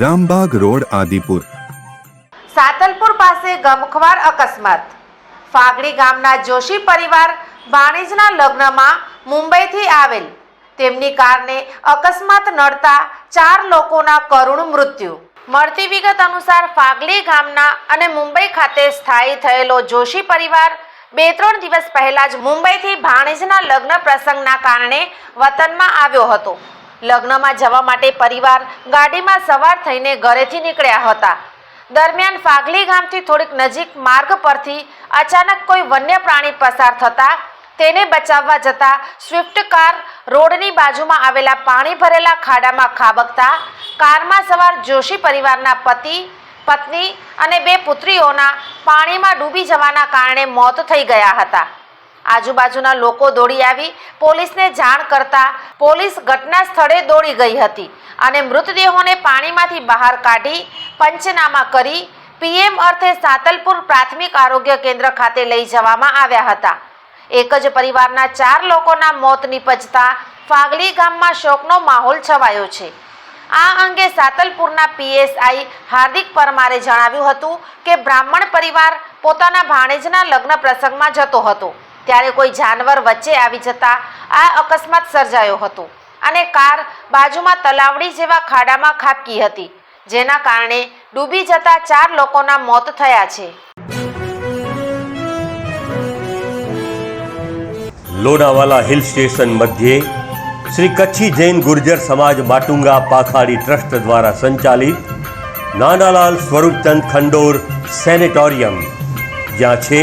Rambaug road, Adipur. Satalpur પાસે ગમખવાર અકસ્માત. ફાગડી ગામના જોશી પરિવાર ભાણેજના લગ્નમાં મુંબઈથી આવેલ. તેમની કારને અકસ્માત નડતા ચાર લોકોના કરુણ મૃત્યુ. મળતી વિગત અનુસાર ફાગલી ગામના અને મુંબઈ ખાતે સ્થાયી થયેલો જોશી પરિવાર બે ત્રણ દિવસ પહેલા જ મુંબઈથી ભાણેજના લગ્ન પ્રસંગના કારણે વતનમાં આવ્યો હતો. લગ્નમાં જવા માટે પરિવાર ગાડીમાં સવાર થઈને ઘરેથી નીકળ્યા હતા. દરમિયાન ફાગલી ગામથી થોડીક નજીક માર્ગ પરથી અચાનક કોઈ વન્ય પ્રાણી પસાર થતા તેને બચાવવા જતા સ્વિફ્ટ કાર રોડની બાજુમાં આવેલા પાણી ભરેલા ખાડામાં ખાબકતા કારમાં સવાર જોશી પરિવારના પતિ, પત્ની અને બે પુત્રીઓના પાણીમાં ડૂબી જવાના કારણે મોત થઈ ગયા હતા. આજુબાજુના લોકો દોડી આવી. પોલીસને જાણ કરતા પોલીસ ઘટના સ્થળે દોડી ગઈ હતી અને મૃતદેહોને પાણીમાંથી બહાર કાઢી પંચનામા કરી પીએમ અર્થે સાતલપુર પ્રાથમિક આરોગ્ય કેન્દ્ર ખાતે લઈ જવામાં આવ્યા હતા. એક જ પરિવારના ચાર લોકોના મોત નિપજતા ફાગલી ગામમાં શોકનો માહોલ છવાયો છે. આ અંગે સાતલપુરના પીએસઆઈ હાર્દિક પરમારે જણાવ્યું હતું કે બ્રાહ્મણ પરિવાર પોતાના ભાણેજના લગ્ન પ્રસંગમાં જતો હતો. ત્યારે કોઈ જાનવર વચ્ચે આવી જતા આ અકસ્માત સર્જાયો હતો અને કાર બાજુમાં તલાવડી જેવા ખાડામાં ખાબકી હતી, જેના કારણે ડૂબી જતા ચાર લોકોના મોત થયા છે. લોનાવાલા હિલ સ્ટેશન મધ્યે શ્રી કચ્છી જૈન ગુર્જર સમાજ માટુંગા પાખાડી ટ્રસ્ટ દ્વારા સંચાલિત નાનાલાલ સ્વરૂપચંદ ખંડોર સેનેટોરિયમ, જ્યાં છે